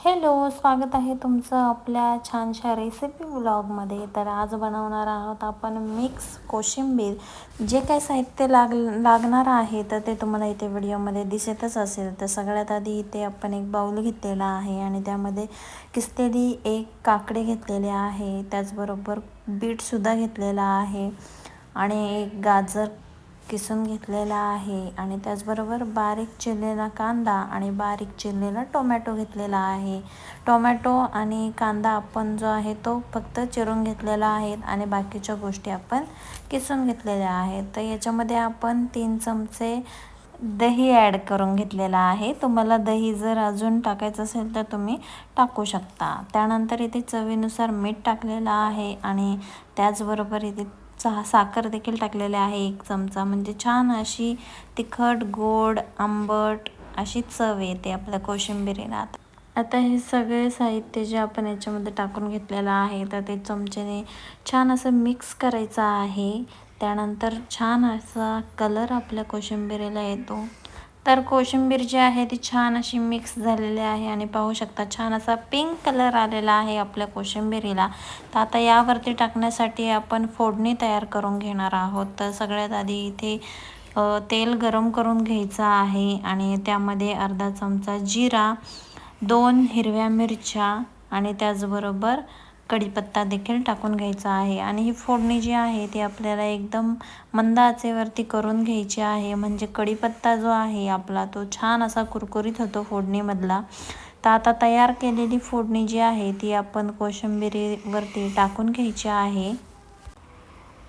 Hello स्वागत आहे तुमचं आपल्या छानशा रेसिपी ब्लॉगमध्ये तर आज बनवणार आहोत आपण मिक्स कोशिंबीर. जे काही साहित्य लाग लागणार आहे तर ते तुम्हाला इथे व्हिडिओमध्ये दिसतच असेल. तर सगळ्यात आधी इथे आपण एक बाऊल घेतलेला आहे आणि त्यामध्ये किसलेली एक काकडे घेतलेले आहे. त्याचबरोबर बीटसुद्धा घेतलेला आहे. आणि एक गाजर किसून घेतलेला आहे आणि त्याचबरोबर बारीक चिरलेला कांदा आणि बारीक चिरलेला टोमॅटो घेतलेला आहे. टोमॅटो आणि कांदा आपण जो आहे तो फक्त चिरून घेतलेला आहे आणि बाकीच्या गोष्टी आपण किसून घेतलेल्या आहेत. तर याच्यामध्ये आपण तीन चमचे दही ॲड करून घेतलेला आहे. तुम्हाला दही जर अजून टाकायचं असेल तर तुम्ही टाकू शकता. त्यानंतर इथे चवीनुसार मीठ टाकलेलं आहे आणि त्याचबरोबर इथे चहा साखर देखील टाकलेले आहे एक चमचा. म्हणजे छान अशी तिखट गोड आंबट अशी चव येते आपल्या कोशिंबिरीला आता हे सगळे साहित्य जे आपण याच्यामध्ये टाकून घेतलेलं आहे तर ते चमच्याने छान असं मिक्स करायचं आहे. त्यानंतर छान असा कलर आपल्या कोशिंबिरीला येतो. तर कोशिंबीर जी आहे ती छान अशी मिक्स झालेली आहे आणि पाहू शकता छान असा पिंक कलर आलेला आहे आपल्या कोशिंबिरीला. तर आता यावरती टाकण्यासाठी आपण फोडणी तयार करून घेणार आहोत. तर सगळ्यात आधी इथे तेल गरम करून घ्यायचं आहे आणि त्यामध्ये अर्धा चमचा जिरा दोन हिरव्या मिरच्या आणि त्याचबरोबर कढीपत्ता देखील टाकून घ्यायचा आहे. आणि ही फोडणी जी आहे ती आपल्याला एकदम मंद आचेवरती करून घ्यायची आहे. म्हणजे कढीपत्ता जो आहे आपला तो छान असा कुरकुरीत होतो फोडणीमधला. तर आता तयार केलेली फोडणी जी आहे ती आपण कोशिंबिरीवरती टाकून घ्यायची आहे.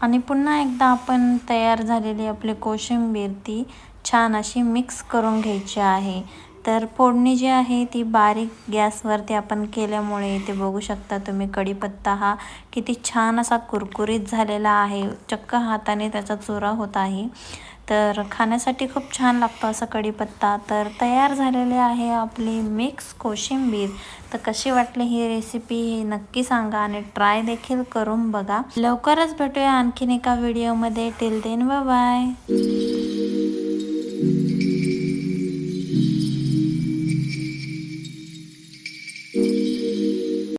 आणि पुन्हा एकदा आपण तयार झालेली आपली कोशिंबीर ती छान अशी मिक्स करून घ्यायची आहे. तर फोडणी जी आहे ती बारीक गॅसवरती आपण केल्यामुळे इथे बघू शकता तुम्ही कढीपत्ता हा किती छान असा कुरकुरीत झालेला आहे. चक्क हाताने त्याचा चुरा होत आहे. तर खाण्यासाठी खूप छान लागतो असा कढीपत्ता. तर तयार झालेले आहे आपली मिक्स कोशिंबीर. तर कशी वाटली ही रेसिपी हे नक्की सांगा आणि ट्राय देखील करून बघा. लवकरच भेटूया आणखीन एका व्हिडिओमध्ये. टिल देन व बाय.